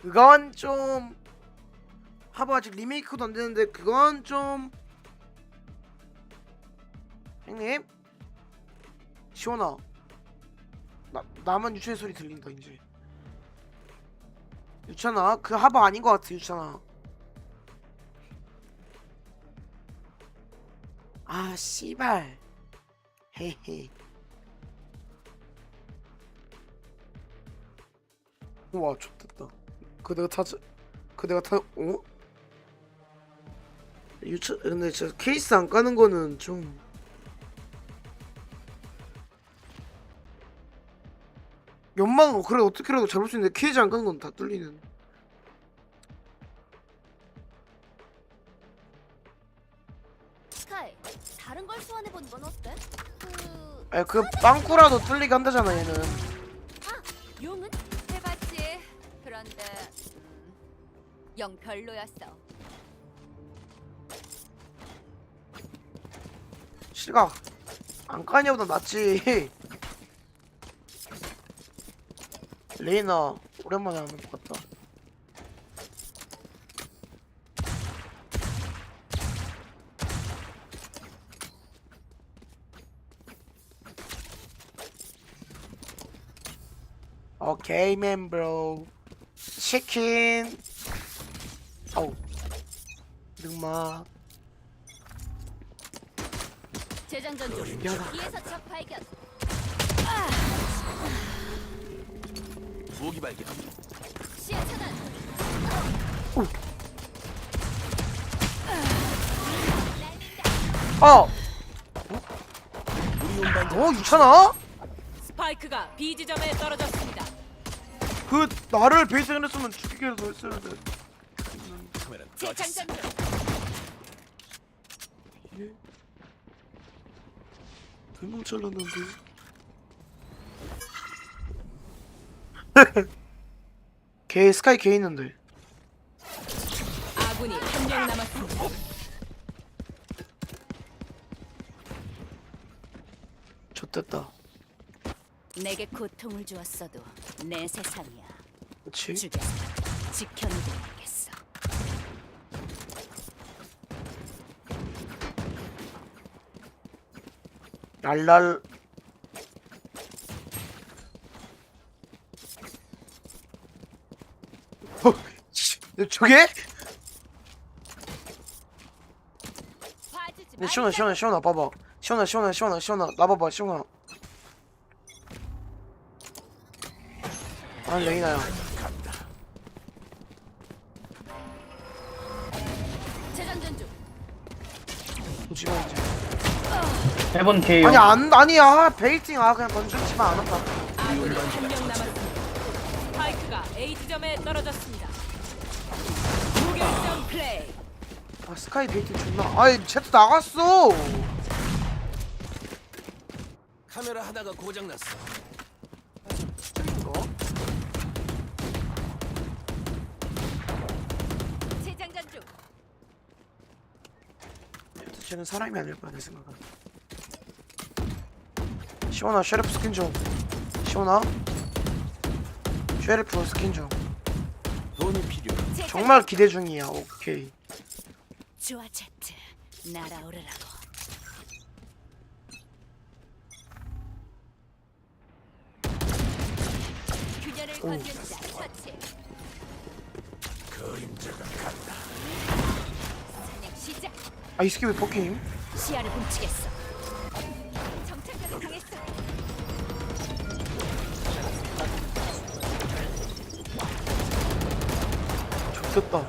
그건 좀 하부 아직 리메이크도 안 되는데 그건 좀 형님? 시원아. 나 나만 유치의 소리 들린다 이제. 유찬아 그 하부 아닌 것 같아 유찬아. 아 씨발. 헤헤. 우와 좋됐다 그 내가 타자 그 내가 타 어? 유차 근데 진짜 케이스 안 까는 거는 좀 연막 그래 어떻게라도 잡을 수 있는데 케이지 안 까는 건 다 뚫리는 스카이 다른 걸 소환해 보는 건 어때? 그 아니 그 빵꾸라도 뚫리게 한다잖아 얘는 영 별로였어. 실각. 안 까냐보다 낫지. 레이나 오랜만에 하는 것 같다. 오케이 맨 브로. 치킨 어우 능마 재장전 중. 뒤에서 적 발견. 무기 발견. 시야 차단. 어! 우리 어 유찬아? 스파이크가 B 지점에 떨어졌습니다. 그 나를 베이스 해냈으면 죽이게라도 했어야 돼. 카메라 꺼졌어. 재장전 중. 금방 잘랐는데. 걔 스카이 걔 있는데. 아군이 한 명 남았습니다. 좋됐다. 내게 고통을 주었어도 내 세상이야. 그렇지? 죽여서 지켜내야 랄랄. 어, 씨, 저게? 네, 시원아 시원아 시원아 봐봐. 시원아 시원아 시원아 시원아 나 봐봐 시원아. 아 레이나야. 해본 K요. 아니 안 아니야 베이팅 아 그냥 건들지만 안 한다. 아군이 한명 남았습니다. 스파이크가 A 지점에 떨어졌습니다. 무결점 플레이. 아 스카이 베이팅 존나. 아이 쟤도 나갔어. 카메라 하나가 고장 났어. 이거. 재장전 중. 쟤도 쟤는 사람이 아닐 거야 내 생각은. 시원아 쉐리프 스킨 좀. 시원아. 쉐리프 스킨 좀. 돈이. 재장전 정말 기대 중이야. 오케이. 좋아 제트 날아오르라고. 균열을. 처치. 그림자가 간다. 사냥 시작. 아이 스킨 왜 포킹? 시야를 훔치겠어. 좋겠다.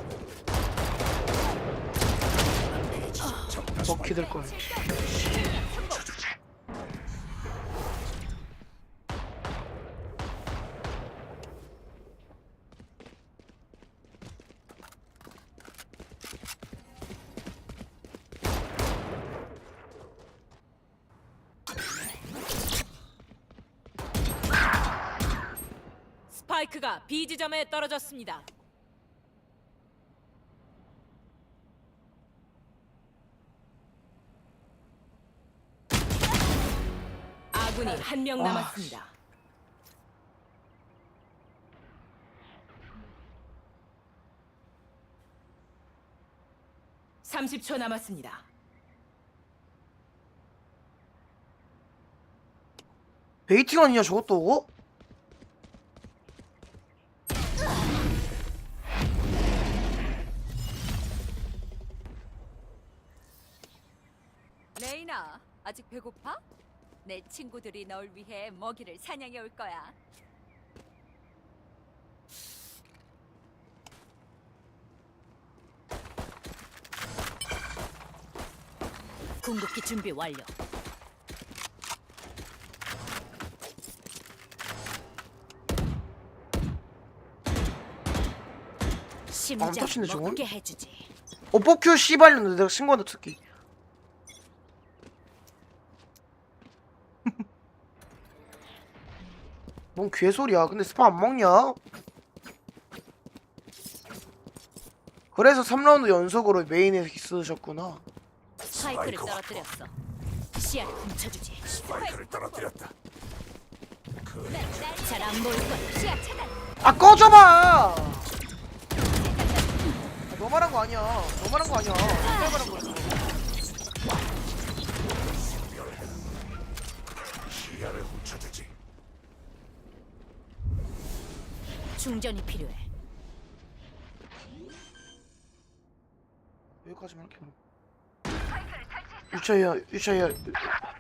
먹히 될 걸. 스파이크가 B 지점에 떨어졌습니다. 한명 아. 남았습니다. 30초 남았습니다. 베이팅 아니냐 저것도? 레이나, 아직 배고파? 내 친구들이 널 위해 먹이를 사냥해 올 거야. 궁극기 준비 완료. 심장 터치네, 저건? 먹게 해주지. 어 뽑큐 씨발렸는데 내가 신고한다 특기 뭔 개소리야 근데 스파 안 먹냐? 그래서 3라운드 연속으로 메인에 쓰셨구나 스파이크를 떨어뜨렸어. 시야를 훔쳐주지. 스파이크를 떨어뜨렸다. 잘 안 보일 거야. 시야 차단. 아 꺼져봐! 아, 너 말한 거 아니야 너 말한 거 아니야 내 말한 거야 시야를 훔쳐주지. 충전이 필요해. 여기까지만 그럼 유차야 유차야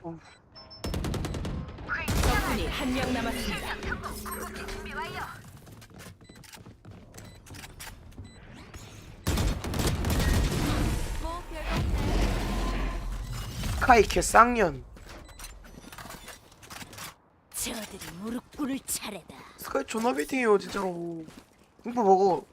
어, 적군이 한 명 남았습니다. 뭐 별거 없네. 카이케 쌍년 저들이 무릎 꿇을 차례다. 스카이 존나 베이팅이에요 진짜로. 공포 먹어.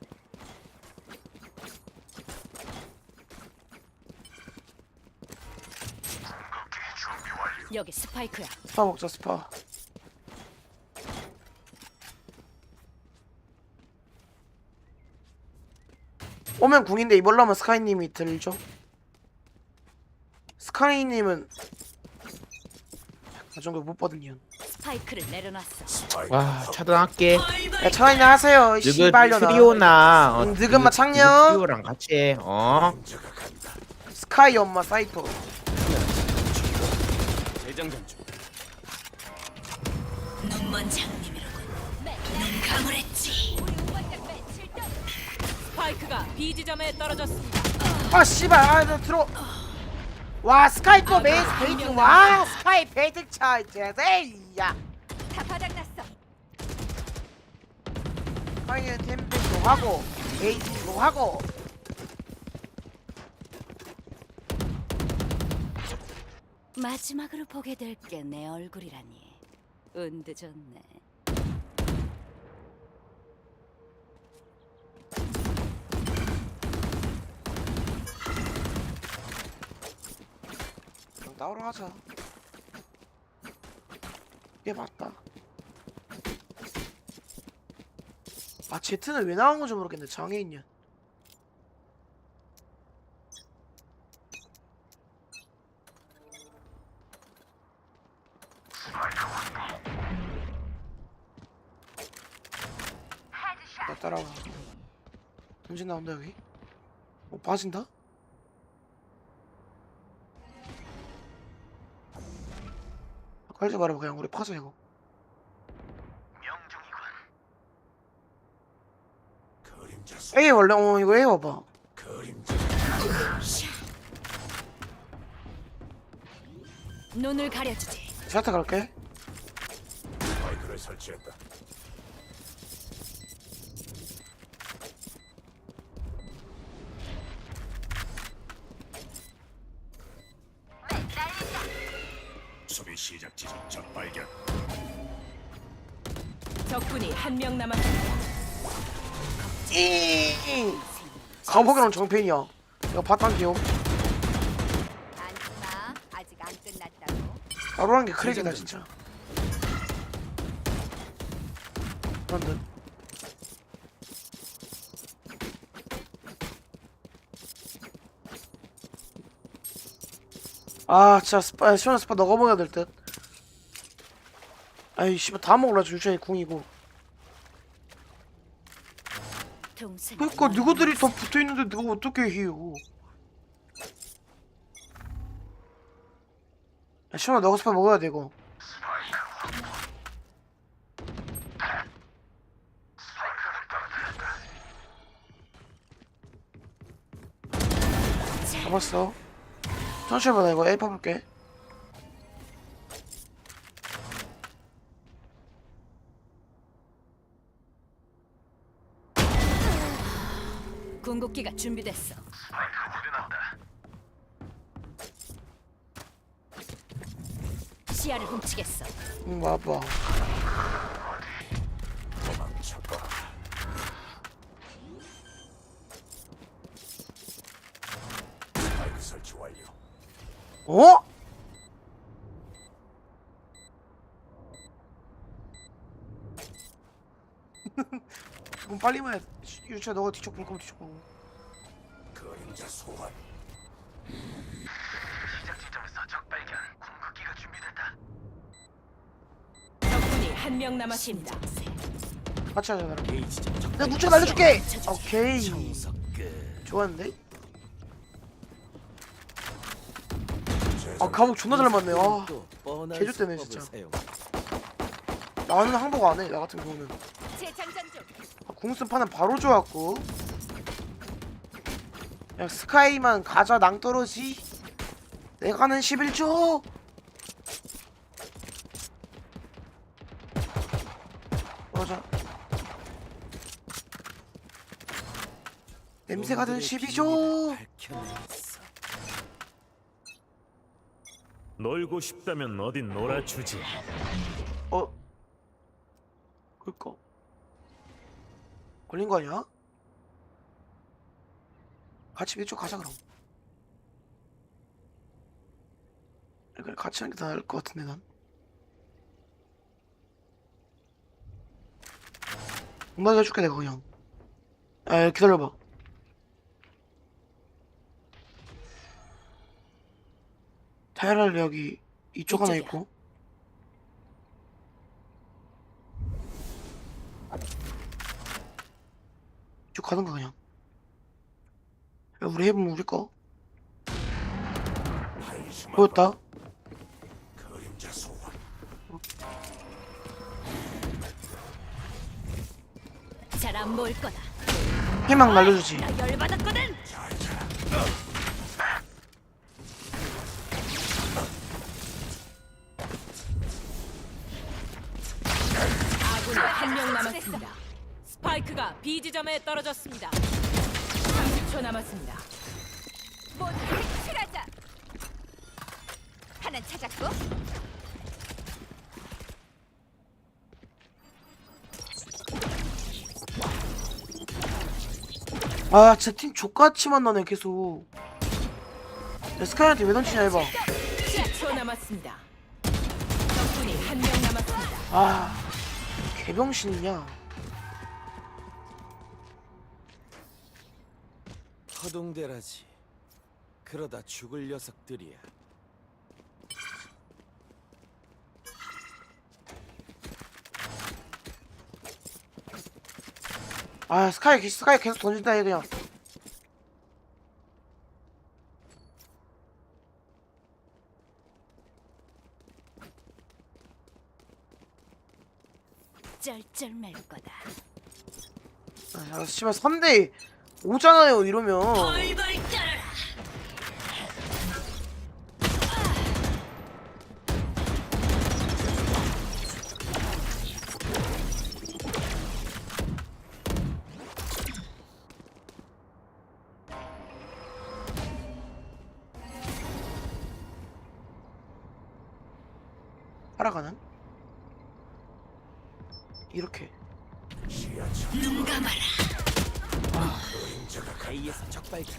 여기 스파이크야. 스파 먹자 스파. 오면 궁인데 이벌라면 스카이님이 들죠? 스카이님은 그 정도 못 받으냐 스파이크를 내려놨어. 와 차단할게 야 차라리 하세요 이 너그 씨발려나 트리오나 어, 음, 느그마 그- 창녕. 그 트리오랑 같이 해 어? 스카이 엄마 사이퍼. 눈먼 장님이로군. 눈 감으랬지. 스파이크가 B 지점에 떨어졌습니다. 아 씨발 아너 들어 와 스카이 또 메인 아, 베이팅 명 와. 스카이 베이팅 차 이제 에이야 다 바닥났어. 스카이는 템백도 하고 베이팅도 하고 마지막으로 보게 될 게 내 얼굴이라니. 운도 좋네. 따로 하자. 이게 맞다. 아 제트는 왜 나온 건지 모르겠네. 장애인년 나 따라와. 전진 나온다 여기. 어 빠진다? 걸지 말아봐 그냥 우리 파자 이거. A 원래 어 이거 A 봐봐. 눈을 가려주지. 샤트 갈게. 스파이크를 설치했다. 시작 지점 적 발견. 적군이 한 명 남았습니다. 잉 가보기랑 정편이야. 이거 바탕 기억 안마 아직 안 끝났다고. 바로 한게 크랙이다 진짜. 그런데 아 진짜 스파 시원한 스파 너가 먹어야 될 듯 아이 씨발 다 먹으라 유전이 궁이고. 그니까 누구들이 다 붙어있는데 내가 어떻게 해요? 야 시원아 너가 스파 먹어야 돼 이거. 잡았어. 천천히 받아 이거 A 파볼게. 궁극기가 준비됐어. 시야를 훔치겠어. 응 와봐 도망쳐봐. 스파이크 설치 완료. 어? 그럼 빨리만 해 유치야 너가 뒤쪽 볼 거면 뒤쪽 보고. 그림자 소환. 적군이 한 명 남았습니다. 같이 하자 나랑. 내가 무쳐 날려줄게! 오케이. 좋았는데? 아 감옥 존나 잘 맞네. 아 개좋대네 진짜. 나는 항복 안 해 나 같은 경우는. 아, 궁순 파는 바로 좋았고. 그냥 스카이만 가자 낭떠러지. 내가는 11조. 맞아 냄새가 든 12조. 놀고 싶다면 어딘 놀아주지. 어? 그니까 걸린 거 아니야? 같이 이쪽 가자 그럼. 그래 같이 하는 게 나을 것 같은데 난. 음악 해줄게 내가 그냥. 아 기다려봐. 타이럴 여기 이쪽 하나. 있고 쭉 가던가 그냥 야 우리 해보면 우리 거 보였다 그림자 소환. 잘안 보일 거다. 희망 날려주지 나 열받았거든. 아군이 한명 남았습니다. 스파이크가 B 지점에 떨어졌습니다. 30초 남았습니다. 모두 색출하자. 하나 찾았고. 아 진짜 팀 족같이 만나네 계속 야, 스카이한테 왜 던지냐 해봐 10초 남았습니다. 적군이 한 명 남았습니다. 아 개병신이냐 허둥대라지. 그러다 죽을 녀석들이야. 아 스카이 계- 스카이 계속 던진다 얘 그냥 쩔쩔 맬 거다. 아 씨발 3대 5잖아요 이러면. 따라가는 이렇게. 눈 감아라. 그림자가 가. A에서 적발견.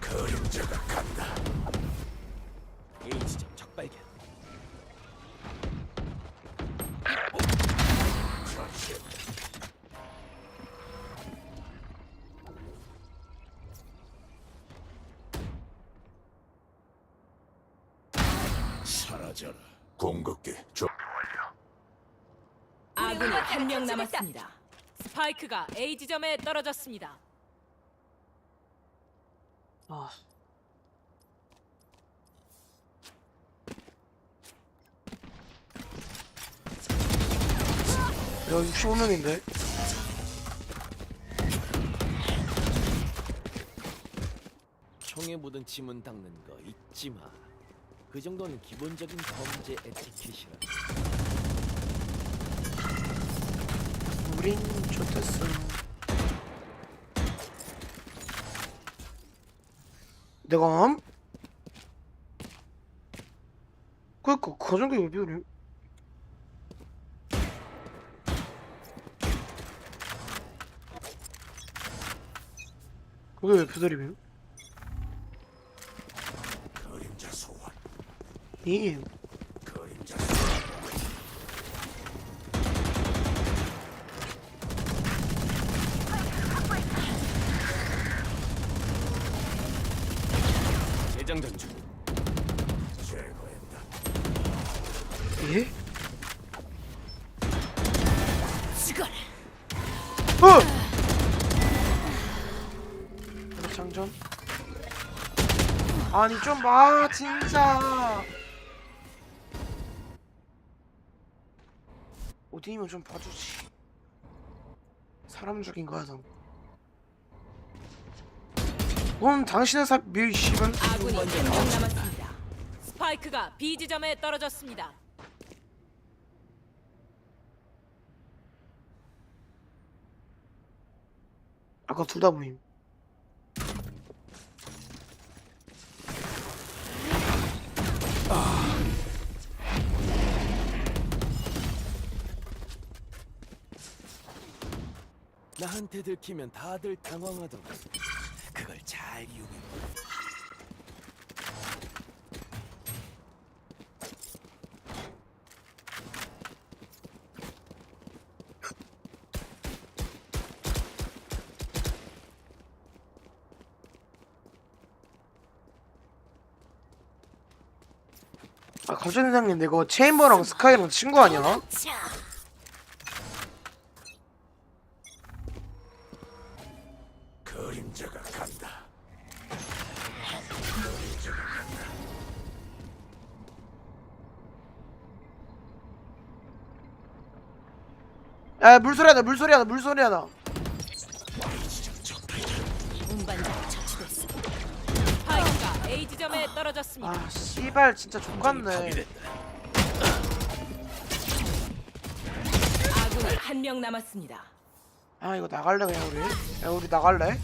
그림자가 간다. A 지점 적발견. 사라져라. 공급기 조. 아군이 한 명. 남았습니다. 스파이크가 A 지점에 떨어졌습니다. 아. 야 65명인데 총에 묻은 지문 닦는 거 잊지 마. 그 정도는 기본적인 범죄 에티켓이라. 우린 좋댔어 내가 함? 그니까 가정기 왜 비우니? 그게 왜 표절이에요? 그림자 소환. 이 그림자 소환. 중. 제거했다. 예? 어! 이거 장전 아니 좀 봐 진짜 어디면 좀 봐주지 사람 죽인 거야 너 그건 당신의 사... 밀 씨발 아군이 한명 남았습니다. 스파이크가 B 지점에 떨어졌습니다. 아까 둘 다 보임 나한테 들키면 다들 당황하더라. 그걸 잘 이용해. 아 갑자기 생각했는데 이거 체인버랑 스카이랑 친구 아니야? 그림자가 간다. 야 물소리 하나 물소리 하나 물소리 하나 지점에 떨어졌습니다. 아 씨발 진짜 족같네 아군이 한명 남았습니다. 아 이거 나갈래 그냥 우리 야 우리 나갈래?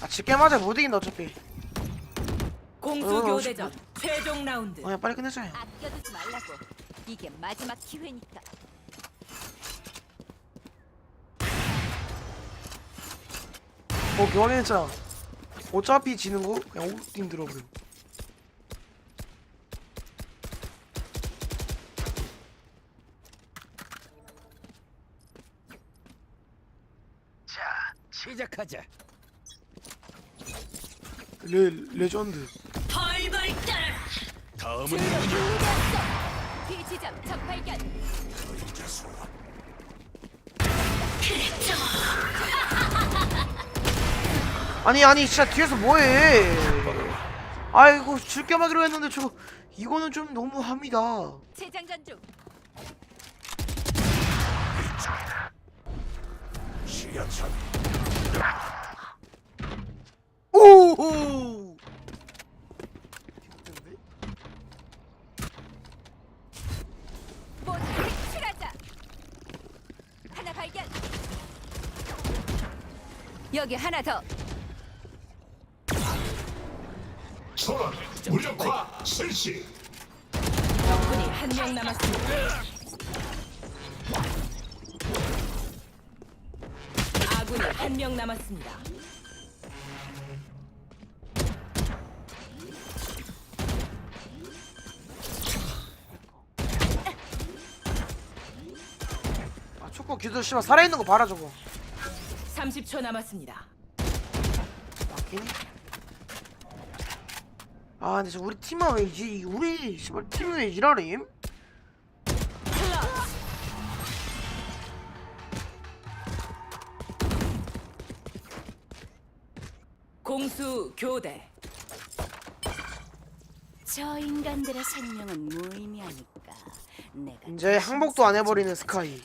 아 집게 맞아 못 이긴다 어차피 공수 어, 교대전 최종 라운드. 어, 그냥 빨리 끝내자 아껴두지 말라고. 이게 마지막 기회니까. 어 교환했잖아 어차피 지는 거? 그냥 오딘 들어버려. 시작하자. 레 레전드. 다음은 B 지점 적 발견. 아니 아니 진짜 뒤에서 뭐해 아이고 줄겸하기로 했는데 저 이거는 좀 너무합니다 재장전 중. 오호 모두 색출하자. 하나 발견. 여기 하나 더. 소환. 무력화 실시. 적군이 한 명 남았습니다. 아군이 한 명 남았습니다. 아 초코 기도 씨발 살아있는 거 봐라 저거 30초 남았습니다. 맞긴 아 근데 저 우리 팀은 왜 이제 우리 씨발 팀이 왜 이러림? 공수 교대. 저 인간들의 생명은 무의미하니까 내가 이제 항복도 안 해버리는 스카이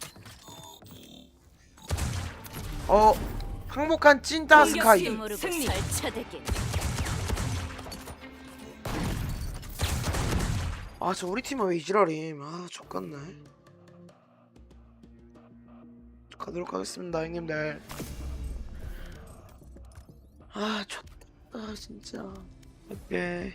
어 항복한 찐따 스카이 승리. 설쳐대긴 아 저 우리 팀은 왜 이지랄임 아 족같네. 가도록 하겠습니다 형님들. 아 족아 진짜. 오케이